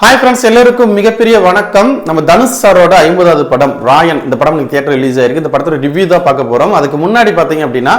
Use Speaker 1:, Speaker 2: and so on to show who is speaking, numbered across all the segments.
Speaker 1: Hi friends எல்லோருக்கும் மிகப்பெரிய வணக்கம். நம்ம தனுஷ் சாரோட ஐம்பதாவது படம் ராயன் இந்த படம் நீங்கள் தியேட்டர் ரிலீஸ் ஆயிருக்கு. இந்த படத்தோட ரிவ்யூ தான் பார்க்க போகிறோம் அதுக்கு முன்னாடி பார்த்தீங்க அப்படின்னா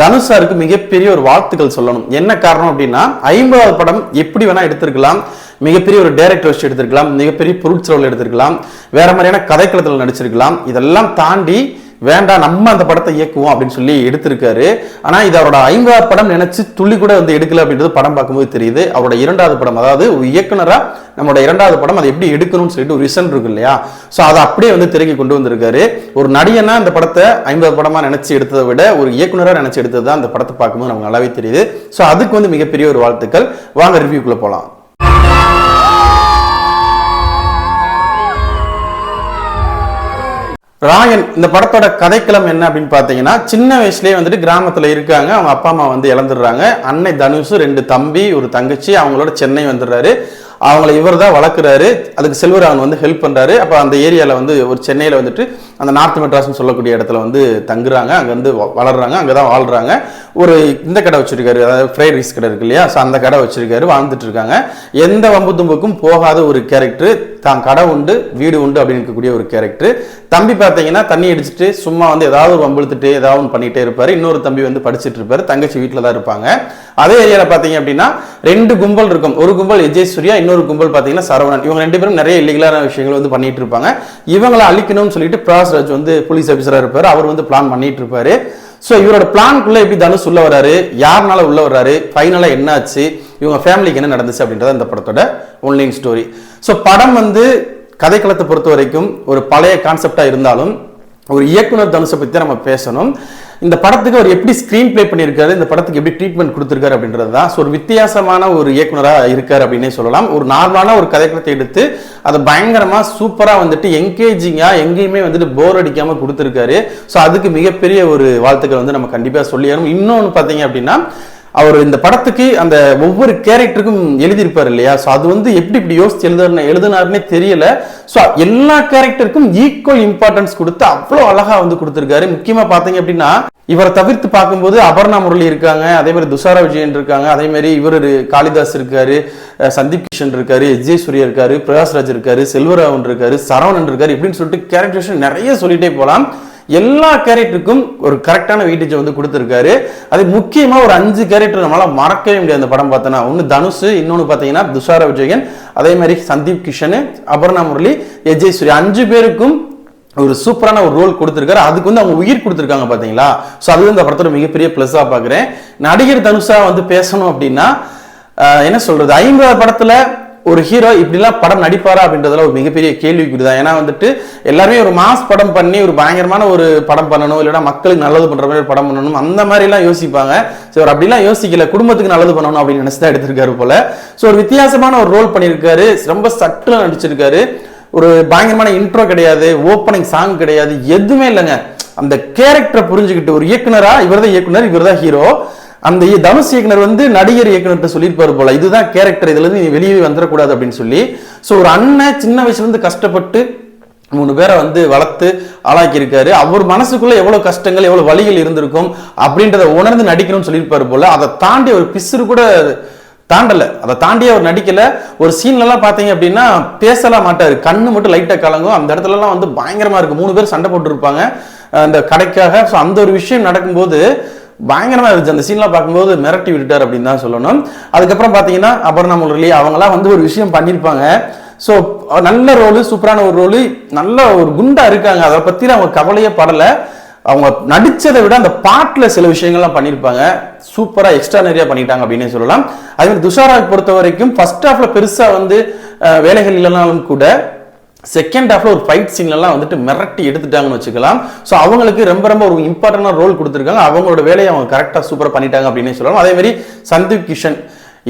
Speaker 1: தனுஷ் சாருக்கு மிகப்பெரிய ஒரு வாழ்த்துக்கள் சொல்லணும். என்ன காரணம் அப்படின்னா ஐம்பதாவது படம் எப்படி வேணால் எடுத்திருக்கலாம். மிகப்பெரிய ஒரு டைரக்டர் வச்சு எடுத்திருக்கலாம். மிகப்பெரிய பொருட்செலவில் எடுத்திருக்கலாம். வேற மாதிரியான கதைக்களத்தில் நடிச்சிருக்கலாம். இதெல்லாம் தாண்டி வேண்டாம் நம்ம அந்த படத்தை இயக்குவோம் அப்படின்னு சொல்லி எடுத்திருக்காரு. ஆனா இது அவரோட ஐம்பதாவது படம் நினைச்சு துள்ளி கூட வந்து எடுக்கல அப்படின்றது படம் பார்க்கும்போது தெரியுது. அவரோட இரண்டாவது படம் அதாவது ஒரு இயக்குனரா நம்மளோட இரண்டாவது படம் அதை எப்படி எடுக்கணும்னு சொல்லிட்டு ஒரு ரிசன் இருக்கு இல்லையா? ஸோ அதை அப்படியே வந்து திரைக்கு கொண்டு வந்திருக்காரு. ஒரு நடிகனா இந்த படத்தை ஐம்பது படமா நினைச்சு எடுத்ததை விட ஒரு இயக்குனராக நினைச்சு எடுத்தது தான் அந்த படத்தை பார்க்கும்போது நமக்கு நல்லாவே தெரியுது. ஸோ அதுக்கு வந்து மிகப்பெரிய ஒரு வாழ்த்துக்கள். வாங்க ரிவ்யூக்குள்ள போகலாம் ராயன் இந்த படத்தோட கதைக்களம் என்ன அப்படின்னு பார்த்தீங்கன்னா சின்ன வயசுலேயே வந்துட்டு கிராமத்தில் இருக்காங்க. அவங்க அப்பா அம்மா வந்து இழந்துடுறாங்க. அன்னை தனுஷ் ரெண்டு தம்பி ஒரு தங்கச்சி அவங்களோட சென்னை வந்துடுறாரு. அவங்கள இவர் தான் வளர்க்குறாரு. அதுக்கு செல்வராகவன் வந்து ஹெல்ப் பண்ணுறாரு அப்போ அந்த ஏரியாவில் வந்து ஒரு சென்னையில் வந்துட்டு அந்த நார்த் மெட்ராஸ்னு சொல்லக்கூடிய இடத்துல வந்து தங்குறாங்க. அங்கே வந்து வ- வளர்றாங்க. அங்கே தான் வாழ்கிறாங்க ஒரு இந்த கடை வச்சுருக்காரு. அதாவது ஃப்ரைட் ரைஸ் கடை இருக்கு இல்லையா? ஸோ அந்த கடை வச்சுருக்காரு. வாழ்ந்துட்டு இருக்காங்க. எந்த வம்பு தும்புக்கும் போகாத ஒரு கேரக்டர் தான் கடை உண்டு வீடு உண்டு அப்படின்னு இருக்கக்கூடிய ஒரு கேரக்டர் தம்பி பார்த்தீங்கன்னா தண்ணி அடிச்சுட்டு சும்மா வந்து ஏதாவது ஒரு வம்பிழுத்துட்டு ஏதாவது ஒன்று பண்ணிட்டே இருப்பாரு. இன்னொரு தம்பி வந்து படிச்சுட்டு இருப்பாரு. தங்கச்சி வீட்டில் தான் இருப்பாங்க. அதே ஏரியாவில் பார்த்தீங்க அப்படின்னா ரெண்டு கும்பல் இருக்கும். ஒரு கும்பல் எஜய் சூர்யா இன்னொரு கும்பல் பார்த்தீங்கன்னா சரவணன். இவங்க ரெண்டு பேரும் நிறைய இல்லீகலான விஷயங்கள் வந்து பண்ணிட்டு இருப்பாங்க. இவங்களை அழிக்கணும்னு சொல்லிட்டு பிராஸ்ராஜ் வந்து போலீஸ் ஆஃபீஸராக இருப்பார். அவர் வந்து பிளான் பண்ணிட்டு இருப்பாரு. ஸோ இவரோட பிளான்குள்ளே எப்படி தனுஷ் உள்ள வர்றாரு? யாருனால உள்ள வர்றாரு? ஃபைனலாக என்னாச்சு? இவங்க ஃபேமிலிக்கு என்ன நடந்துச்சு அப்படின்றத இந்த படத்தோட ஒன்லைன் ஸ்டோரி ஸோ படம் வந்து கதைக்களத்தை பொறுத்த வரைக்கும் ஒரு பழைய கான்செப்டாக இருந்தாலும் ஒரு இயக்குனர் தனுஷை பற்றி நம்ம பேசணும். இந்த படத்துக்கு அவர் எப்படி ஸ்க்ரீன் ப்ளே பண்ணியிருக்காரு இந்த படத்துக்கு எப்படி ட்ரீட்மெண்ட் கொடுத்துருக்காரு அப்படின்றது தான். ஸோ ஒரு வித்தியாசமான ஒரு இயக்குனராக இருக்கார் அப்படின்னே சொல்லலாம். ஒரு நார்மலான ஒரு கதைக்களத்தை எடுத்து அதை பயங்கரமாக சூப்பராக வந்துட்டு என்கேஜிங்காக எங்கேயுமே வந்துட்டு போர் அடிக்காமல் கொடுத்துருக்காரு. ஸோ அதுக்கு மிகப்பெரிய ஒரு வாழ்த்துக்கள் வந்து நம்ம கண்டிப்பாக சொல்லிடணும். இன்னொன்று பார்த்தீங்க அப்படின்னா அவர் இந்த படத்துக்கு அந்த ஒவ்வொரு கேரக்டருக்கும் எழுதியிருப்பார் இல்லையா? ஸோ அது வந்து எப்படி இப்படி யோசிச்சு எழுதுன எழுதுனாருன்னே தெரியல. ஸோ எல்லா கேரக்டருக்கும் ஈக்குவல் இம்பார்ட்டன்ஸ் கொடுத்து அவ்வளோ அழகாக வந்து கொடுத்துருக்காரு. முக்கியமாக பார்த்தீங்க அப்படின்னா இவரை தவிர்த்து பார்க்கும்போது அபர்ணா முரளி இருக்காங்க அதே மாதிரி துஷாரா விஜயன் இருக்காங்க அதே மாதிரி இவர் காளிதாஸ் இருக்காரு சந்தீப் கிஷன் இருக்காரு எஜ்ஜே சூர்யா இருக்காரு பிரகாஷ்ராஜ் இருக்காரு செல்வராவன் இருக்காரு சரவணன் இருக்காரு இப்படின்னு சொல்லிட்டு கேரக்டரேஷன் நிறைய சொல்லிட்டே போகலாம். எல்லா கேரக்டருக்கும் ஒரு கரெக்டான வெயிட்டேஜ் வந்து கொடுத்துருக்காரு. அது முக்கியமாக ஒரு அஞ்சு கேரக்டர் நம்மளால் மறக்கவே முடியாது அந்த படம் பார்த்தோன்னா. ஒன்று தனுஷ் இன்னொன்று பார்த்தீங்கன்னா துஷார விஜயன் அதே மாதிரி சந்தீப் கிஷன் அபர்ணா முரளி எஜய் சூர்யா. அஞ்சு பேருக்கும் ஒரு சூப்பரான ஒரு ரோல் கொடுத்துருக்காரு. அதுக்கு வந்து அவங்க உயிர் கொடுத்துருக்காங்க பார்த்தீங்களா? ஸோ அது இந்த படத்தோட மிகப்பெரிய ப்ளஸ்ஸாக பார்க்குறேன். நடிகர் தனுஷா வந்து பேசணும் அப்படின்னா என்ன சொல்கிறது ஐம்பது படத்தில் ஒரு ஹீரோ இப்படிலாம் படம் நடிப்பாரா அப்படின்றதுல ஒரு மிகப்பெரிய கேள்விக்குறி தான் ஏன்னா வந்துட்டு எல்லாருமே ஒரு மாஸ் படம் பண்ணி ஒரு பயங்கரமான ஒரு படம் பண்ணணும் இல்லைன்னா மக்களுக்கு நல்லது பண்ணுற மாதிரி ஒரு படம் பண்ணணும் அந்த மாதிரிலாம் யோசிப்பாங்க. ஸோ அவர் அப்படிலாம் யோசிக்கல குடும்பத்துக்கு நல்லது பண்ணணும் அப்படின்னு நினச்சி தான் எடுத்திருக்காரு போல. ஸோ ஒரு வித்தியாசமான ஒரு ரோல் பண்ணியிருக்காரு. ரொம்ப சட்டில் நடிச்சிருக்காரு. ஒரு பயங்கரமான இன்ட்ரோ கிடையாது ஓப்பனிங் சாங் கிடையாது எதுவுமே இல்லைங்க. அந்த கேரக்டரை புரிஞ்சுக்கிட்டு ஒரு இயக்குனரா இவர் தான் இயக்குனர் இவர் தான் ஹீரோ அந்த தனுஷ் இயக்குனர் வந்து நடிகர் இயக்குனர்கிட்ட சொல்லியிருப்பாரு போல இதுதான் கேரக்டர் இதுல இருந்து நீ வெளியே வந்துடக்கூடாது அப்படின்னு சொல்லி. ஸோ ஒரு அண்ணன் சின்ன வயசுல இருந்து கஷ்டப்பட்டு மூணு பேரை வந்து வளர்த்து ஆளாக்கியிருக்காரு. அவர் மனசுக்குள்ள எவ்வளவு கஷ்டங்கள் எவ்வளவு வழிகள் இருந்திருக்கும் அப்படின்றத உணர்ந்து நடிக்கணும்னு சொல்லியிருப்பாரு போல. அதை தாண்டி ஒரு பிசுறு கூட தாண்டல. அதை தாண்டி அவர் நடிக்கல. ஒரு சீன்லலாம் பார்த்தீங்க அப்படின்னா பேசலாம் மாட்டாரு. கண்ணு மட்டும் லைட்டாக கலங்கும். அந்த இடத்துலலாம் வந்து பயங்கரமா இருக்கு. மூணு பேர் சண்டை போட்டுருப்பாங்க. அந்த கடைக்காக. ஸோ அந்த ஒரு விஷயம் நடக்கும்போது பயங்கரமாக இருந்துச்சு. அந்த சீன்லாம் பார்க்கும்போது மிரட்டி விட்டுட்டார் அப்படின்னு தான் சொல்லணும். அதுக்கப்புறம் பாத்தீங்கன்னா அபர்ணா முரளி அவங்களாம் வந்து ஒரு விஷயம் பண்ணியிருப்பாங்க. ஸோ நல்ல ரோலு சூப்பரான ஒரு ரோலு நல்ல ஒரு குண்டா இருக்காங்க. அதை பத்தி அவங்க கவலையே படலை. அவங்க நடித்ததை விட அந்த பாட்டில் சில விஷயங்கள்லாம் பண்ணியிருப்பாங்க. சூப்பராக எக்ஸ்ட்ரா நிறைய பண்ணிட்டாங்க அப்படின்னு சொல்லலாம். அதே மாதிரி துஷாராவை பொறுத்த வரைக்கும் ஃபர்ஸ்ட் ஹாஃபில் பெருசாக வந்து வேலைகள் இல்லைனாலும் கூட செகண்ட் ஹாஃப்ல ஒரு ஃபைட் சீன்லாம் வந்துட்டு மிரட்டி எடுத்துட்டாங்கன்னு வச்சுக்கலாம். ஸோ அவங்களுக்கு ரொம்ப ரொம்ப ஒரு இம்பார்ட்டன்டான ரோல் கொடுத்துருக்காங்க. அவங்களோட வேலையை அவங்க கரெக்டாக சூப்பராக பண்ணிட்டாங்க அப்படின்னே சொல்லலாம். அதே மாதிரி சந்தீப் கிஷன்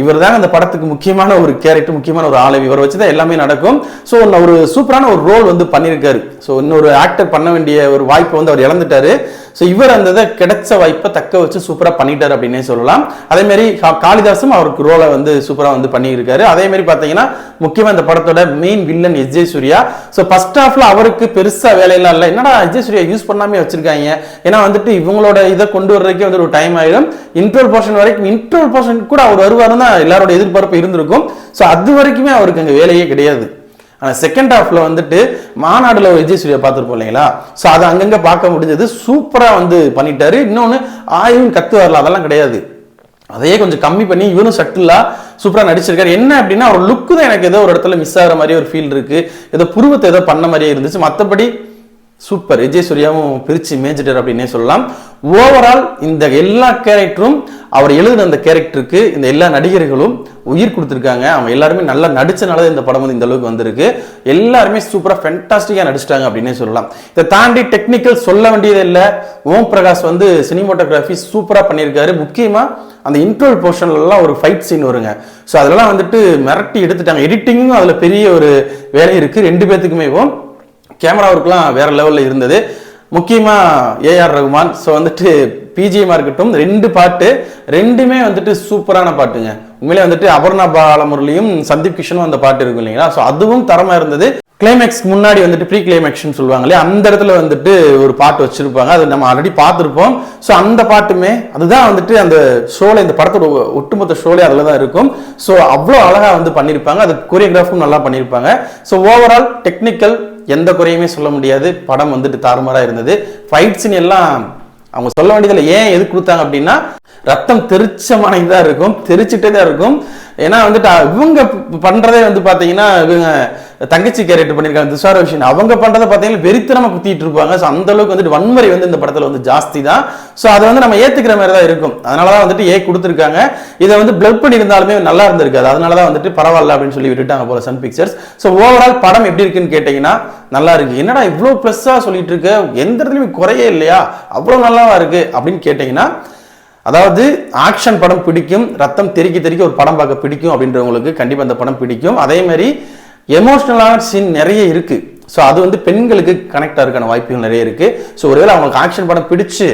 Speaker 1: இவர் தான் அந்த படத்துக்கு முக்கியமான ஒரு கேரக்டர் முக்கியமான ஒரு ஆளு. இவரை வச்சு தான் எல்லாமே நடக்கும். ஸோ ஒரு சூப்பரான ஒரு ரோல் வந்து பண்ணியிருக்காரு. ஸோ இன்னொரு ஆக்டர் பண்ண வேண்டிய ஒரு வாய்ப்பை வந்து அவர் இழந்துட்டாரு. ஸோ இவர் அந்த இதை கிடைச்ச வாய்ப்பை தக்க வச்சு சூப்பராக பண்ணிட்டார் அப்படின்னே சொல்லலாம். அதேமாரி காளிதாசும் அவருக்கு ரோலை வந்து சூப்பராக வந்து பண்ணியிருக்காரு. அதேமாரி பார்த்தீங்கன்னா முக்கியமாக இந்த படத்தோட main villain S J Surya so first ஹாஃப்ல அவருக்கு பெருசாக வேலையெல்லாம் இல்லை. என்னடா எஸ் ஜே சூர்யா யூஸ் பண்ணாமே வச்சிருக்காங்க? ஏன்னா வந்துட்டு இவங்களோட இதை கொண்டு வர்றதுக்கே வந்து ஒரு டைம் ஆயிடும். இன்ட்ரோல் போர்ஷன் வரைக்கும் இன்ட்ரோல் போர்ஷன் கூட அவர் வருவாருன்னு தான் எல்லாரோட எதிர்பார்ப்பு இருந்திருக்கும். ஸோ அது வரைக்குமே அவருக்கு அங்கே வேலையே கிடையாது. ஆனால் செகண்ட் ஹாஃப்ல வந்துட்டு மாநாடுல ஒரு விஜய் சூர்யா பார்த்துருப்போம் இல்லைங்களா? ஸோ அதை அங்கங்க பார்க்க முடிஞ்சது. சூப்பராக வந்து பண்ணிட்டாரு. இன்னொன்று ஆயும் கத்து வரல அதெல்லாம் கிடையாது. அதையே கொஞ்சம் கம்மி பண்ணி இவனும் சட்டிலா சூப்பராக நடிச்சிருக்காரு. என்ன அப்படின்னா ஒரு லுக்கு தான் எனக்கு ஏதோ ஒரு இடத்துல மிஸ் ஆகிற மாதிரி ஒரு ஃபீல் இருக்கு. ஏதோ புருவத்தை ஏதோ பண்ண மாதிரியே இருந்துச்சு. மற்றபடி சூப்பர் விஜய் சூர்யாவும் பிரிச்சு மேஞ்சிட்டார் அப்படின்னே சொல்லலாம் ஓவரால் இந்த எல்லா கேரக்டரும் அவர் எழுதின அந்த கேரக்டருக்கு இந்த எல்லா நடிகர்களும் உயிர் கொடுத்துருக்காங்க. அவங்க எல்லாருமே நல்லா நடிச்சனால இந்த படம் வந்து இந்த அளவுக்கு வந்திருக்கு. எல்லாருமே சூப்பராக ஃபென்டாஸ்டிக்காக நடிச்சிட்டாங்க அப்படின்னே சொல்லலாம். இதை தாண்டி டெக்னிக்கல் சொல்ல வேண்டியது இல்லை. ஓம் பிரகாஷ் வந்து சினிமோட்டோகிராஃபி சூப்பராக பண்ணியிருக்காரு. முக்கியமாக அந்த இன்ட்ரோல் போர்ஷன்லலாம் ஒரு ஃபைட் சீன் வருங்க. ஸோ அதெல்லாம் வந்துட்டு மிரட்டி எடுத்துட்டாங்க. எடிட்டிங்கும் அதில் பெரிய ஒரு வேலை இருக்குது ரெண்டு பேர்த்துக்குமே கேமரா ஒர்க்லாம் வேற லெவலில் இருந்தது. முக்கியமாக ஏஆர் ரகுமான். ஸோ வந்துட்டு பிஜிஎம்மா இருக்கட்டும் ரெண்டு பாட்டு ரெண்டுமே வந்துட்டு சூப்பரான பாட்டுங்க. உண்மையிலே வந்துட்டு அபர்ணா பாலமுரளியும் சந்தீப் கிஷனும் அந்த பாட்டு இருக்கும் இல்லைங்களா? ஸோ அதுவும் தரமாக இருந்தது. கிளைமேக்ஸ் முன்னாடி வந்துட்டு ப்ரீ கிளைமேக்ஸ்னு சொல்லுவாங்க இல்லையா? அந்த இடத்துல வந்துட்டு ஒரு பாட்டு வச்சிருப்பாங்க. அது நம்ம ஆல்ரெடி பார்த்துருப்போம். ஸோ அந்த பாட்டுமே அதுதான் வந்துட்டு அந்த ஷோல இந்த படத்தோட ஒ- ஒட்டுமொத்த ஷோலே அதில் தான் இருக்கும். ஸோ அவ்வளோ அழகாக வந்து பண்ணியிருப்பாங்க அது கொரியோகிராஃபும் நல்லா பண்ணியிருப்பாங்க ஸோ ஓவரால் டெக்னிக்கல் எந்த குறையுமே சொல்ல முடியாது. படம் வந்துட்டு தாறுமாறாக இருந்தது. ஃபைட் சீன் எல்லாம் அவங்க சொல்ல வேண்டியதுல ஏன் எது கொடுத்தாங்க அப்படின்னா ரத்தம் தெரிச்சமான தான் இருக்கும் தெரிச்சுட்டே தான் இருக்கும். ஏன்னா வந்துட்டு இவங்க பண்றதே வந்து பாத்தீங்கன்னா இவங்க தங்கச்சி கேரக்டர் பண்ணியிருக்காங்க துஷார விஷயம் அவங்க பண்றதை பாத்தீங்கன்னா வெறித்தனமா குத்திட்டு இருப்பாங்க. ஸோ அந்த அளவுக்கு வந்துட்டு வன்முறை வந்து இந்த படத்துல வந்து ஜாஸ்தி தான் ஸோ அதை வந்து நம்ம ஏத்துக்கிற மாதிரி தான் இருக்கும். அதனால தான் வந்துட்டு ஏ கொடுத்துருக்காங்க. இதை வந்து பிளட் பண்ணியிருந்தாலுமே நல்லா இருந்திருக்காது அதனால தான் வந்துட்டு பரவாயில்ல அப்படின்னு சொல்லி விட்டுட்டாங்க போல சன் பிக்சர்ஸ் ஸோ ஓவரால் படம் எப்படி இருக்குன்னு கேட்டீங்கன்னா நல்லா இருக்கு. என்னடா இவ்வளோ ப்ளஸ்ஸாக சொல்லிட்டு இருக்க? எந்த இடத்துலையுமே குறையே இல்லையா? அவ்வளோ நல்லாவா இருக்கு அப்படின்னு கேட்டீங்கன்னா அதாவது ஆக்ஷன் படம் பிடிக்கும் ரத்தம் தெறிக்க தெறிக்க ஒரு படம் பார்க்க பிடிக்கும் அப்படின்றவங்களுக்கு கண்டிப்பாக அந்த படம் பிடிக்கும். அதே மாதிரி எமோஷ்னலான சீன் நிறைய இருக்கு. ஸோ அது வந்து பெண்களுக்கு கனெக்ட் ஆகிறதுக்கான வாய்ப்புகள் நிறைய இருக்கு. ஸோ ஒருவேளை அவங்களுக்கு ஆக்ஷன் படம் பிடிச்சு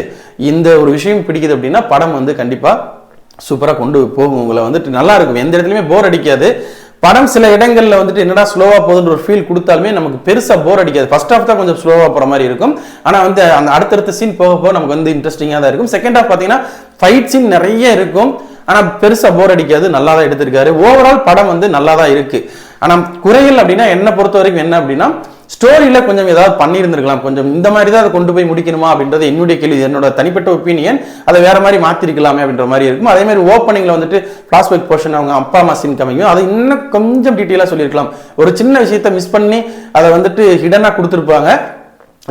Speaker 1: இந்த ஒரு விஷயம் பிடிக்குது அப்படின்னா படம் வந்து கண்டிப்பாக சூப்பராக கொண்டு போகும். உங்களை வந்துட்டு நல்லா இருக்கும். எந்த இடத்துலையுமே போர் அடிக்காது. படம் சில இடங்களில் வந்துட்டு என்னடா ஸ்லோவாக போகுதுன்ற ஒரு ஃபீல் கொடுத்தாலுமே நமக்கு பெருசாக போர் அடிக்காது. ஃபர்ஸ்ட் ஆஃப் தான் கொஞ்சம் ஸ்லோவாக போகிற மாதிரி இருக்கும். ஆனால் வந்து அந்த அடுத்தடுத்த சீன் போக போக நமக்கு வந்து இன்ட்ரெஸ்டிங்காக தான் இருக்கும். செகண்ட் ஆஃப் பார்த்தீங்கன்னா ஃபைட் சீன் நிறைய இருக்கும். ஆனால் பெருசாக போர் அடிக்காது. நல்லா தான் எடுத்திருக்காரு. ஓவரால் படம் வந்து நல்லா தான் இருக்குது ஆனால் குறைகள் அப்படின்னா என்ன பொறுத்த வரைக்கும் என்ன அப்படின்னா ஸ்டோரியில் கொஞ்சம் ஏதாவது பண்ணியிருந்திருக்கலாம். கொஞ்சம் இந்த மாதிரி தான் அதை கொண்டு போய் முடிக்கணுமா அப்படின்றது என்னுடைய கேள்வி. என்னோட தனிப்பட்ட ஒப்பீனியன் அதை வேற மாதிரி மாற்றிருக்கலாமே அப்படின்ற மாதிரி இருக்கும். அதே மாதிரி ஓப்பனிங்ல வந்துட்டு ஃபிளாஷ்பேக் போர்ஷன் அவங்க அப்பா அம்மா சீன் கமிங்கும் அதை இன்னும் கொஞ்சம் டீட்டெயிலாக சொல்லியிருக்கலாம். ஒரு சின்ன விஷயத்த மிஸ் பண்ணி அதை வந்துட்டு ஹிடனாக கொடுத்துருப்பாங்க.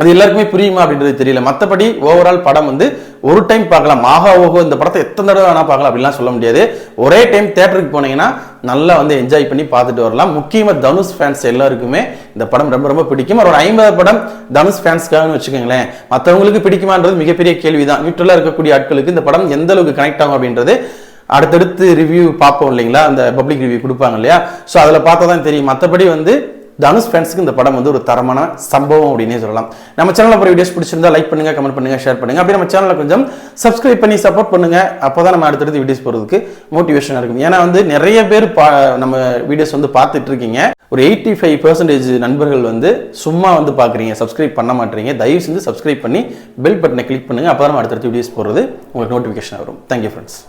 Speaker 1: அது எல்லாருக்குமே புரியுமா அப்படின்றது தெரியல. மற்றபடி ஓவரால் படம் வந்து ஒரு டைம் பார்க்கலாம். ஆஹா ஓஹோ இந்த படத்தை எத்தனை தடவை வேணால் பார்க்கலாம் அப்படிலாம் சொல்ல முடியாது. ஒரே டைம் தேட்டருக்கு போனீங்கன்னா நல்லா வந்து என்ஜாய் பண்ணி பார்த்துட்டு வரலாம். முக்கியமாக தனுஷ் ஃபேன்ஸ் எல்லாருக்குமே இந்த படம் ரொம்ப ரொம்ப பிடிக்கும். ஒரு ஐம்பது படம் தனுஷ் ஃபேன்ஸ்க்காகனு வச்சுக்கோங்களேன். மற்றவங்களுக்கு பிடிக்குமான்றது மிகப்பெரிய கேள்விதான். நியூட்ரலாக இருக்கக்கூடிய ஆட்களுக்கு இந்த படம் எந்த அளவுக்கு கனெக்ட் ஆகும் அப்படின்றது அடுத்தடுத்து ரிவ்யூ பார்ப்போம் இல்லைங்களா? அந்த பப்ளிக் ரிவ்யூ கொடுப்பாங்க இல்லையா? ஸோ அதில் பார்த்தா தான் தெரியும். மற்றபடி வந்து தனுஷ் ஃபேன்ஸுக்கு இந்த படம் வந்து ஒரு தரமான சம்பவம் அப்படின்னே சொல்லலாம். நம்ம சேனலில் போகிற வீடியோஸ் பிடிச்சிருந்தா லைக் பண்ணுங்கள் கமெண்ட் பண்ணுங்க ஷேர் பண்ணுங்க. அப்படியே நம்ம சேனலை கொஞ்சம் சப்ஸ்கிரைப் பண்ணி சப்போர்ட் பண்ணுங்கள் அப்போ தான் நம்ம அடுத்தடுத்து வீடியோஸ் போகிறதுக்கு மோட்டிவேஷனாக இருக்கும். ஏன்னா வந்து நிறைய பேர் பா நம்ம வீடியோஸ் வந்து பார்த்துட்டு இருக்கீங்க. ஒரு எயிட்டி ஃபைவ் பர்சன்டேஜ் நண்பர்கள் வந்து சும்மா வந்து பார்க்குறீங்க சப்ஸ்கிரைப் பண்ண மாட்டீங்க தயவு செஞ்சு சப்ஸ்கிரைப் பண்ணி பெல் பட்டனை கிளிக் பண்ணுங்க. அப்போ நம்ம அடுத்தடுத்து வீடியோஸ் போகிறது உங்களுக்கு நோட்டிஃபிகேஷன் வரும். Thank you friends